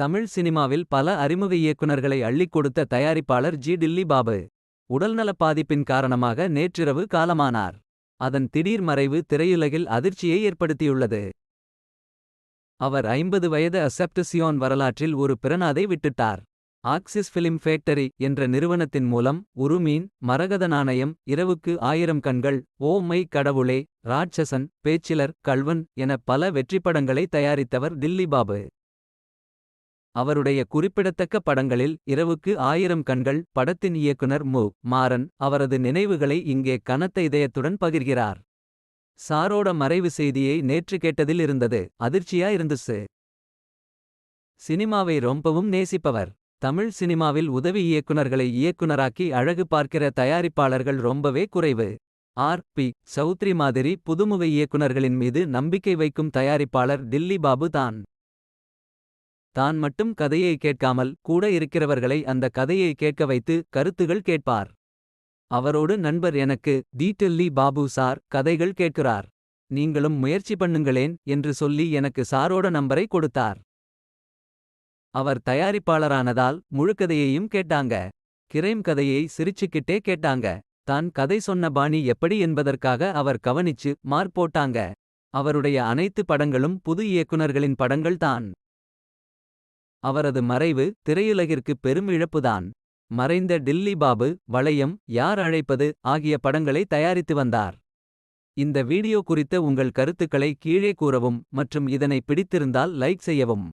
தமிழ் சினிமாவில் பல அறிமுக இயக்குநர்களை அள்ளிக் கொடுத்த தயாரிப்பாளர் ஜி டில்லி பாபு. உடல்நலப் பாதிப்பின் காரணமாக நேற்றிரவு காலமானார். அதன் திடீர் மறைவு திரையுலகில் அதிர்ச்சியை ஏற்படுத்தியுள்ளது. அவர் ஐம்பது வயது அசெப்டசியோன் வரலாற்றில் ஒரு பிறனாதை விட்டுட்டார். ஆக்சிஸ் ஃபிலிம் ஃபேக்டரி என்ற நிறுவனத்தின் மூலம் உருமீன் மரகத நாணயம் இரவுக்கு ஆயிரம் கண்கள் ஓ மை கடவுளே ராட்சசன் பேச்சிலர் கள்வன் என பல வெற்றிப்படங்களை தயாரித்தவர் டில்லி பாபு. அவருடைய குறிப்பிடத்தக்க படங்களில் இரவுக்கு ஆயிரம் கண்கள் படத்தின் இயக்குனர் மு. மாறன் அவரது நினைவுகளை இங்கே கனத்த இதயத்துடன் பகிர்கிறார். சாரோட மறைவு செய்தியை நேற்று கேட்டதில் இருந்தது அதிர்ச்சியா இருந்துச்சு. சினிமாவை ரொம்பவும் நேசிப்பவர். தமிழ் சினிமாவில் உதவி இயக்குனர்களை இயக்குனராக்கி அழகு பார்க்கிற தயாரிப்பாளர்கள் ரொம்பவே குறைவு. ஆர். பி. சௌத்ரி மாதிரி புதுமுக இயக்குனர்களின் மீது நம்பிக்கை வைக்கும் தயாரிப்பாளர் டில்லி பாபு தான். தான் மட்டும் கதையை கேட்காமல் கூட இருக்கிறவர்களை அந்த கதையை கேட்க வைத்து கருத்துகள் கேட்பார். அவரோடு நண்பர் எனக்கு டி டெல்லி பாபு சார் கதைகள் கேட்கிறார். நீங்களும் முயற்சி பண்ணுங்களேன் என்று சொல்லி எனக்கு சாரோட நம்பரை கொடுத்தார். அவர் தயாரிப்பாளரானதால் முழுக்கதையையும் கேட்டாங்க. கிரைம் கதையை சிரிச்சுக்கிட்டே கேட்டாங்க. தான் கதை சொன்ன பாணி எப்படி என்பதற்காக அவர் கவனிச்சு மார்க் போட்டாங்க. அவருடைய அனைத்து படங்களும் புது இயக்குனர்களின் படங்கள் தான். அவரது மறைவு திரையுலகிற்கு பெரும் இழப்புதான். மறைந்த டில்லி பாபு வளையம் யார் அழைப்பது ஆகிய படங்களை தயாரித்து வந்தார். இந்த வீடியோ குறித்த உங்கள் கருத்துக்களை கீழே கூறவும் மற்றும் இதனை பிடித்திருந்தால் லைக் செய்யவும்.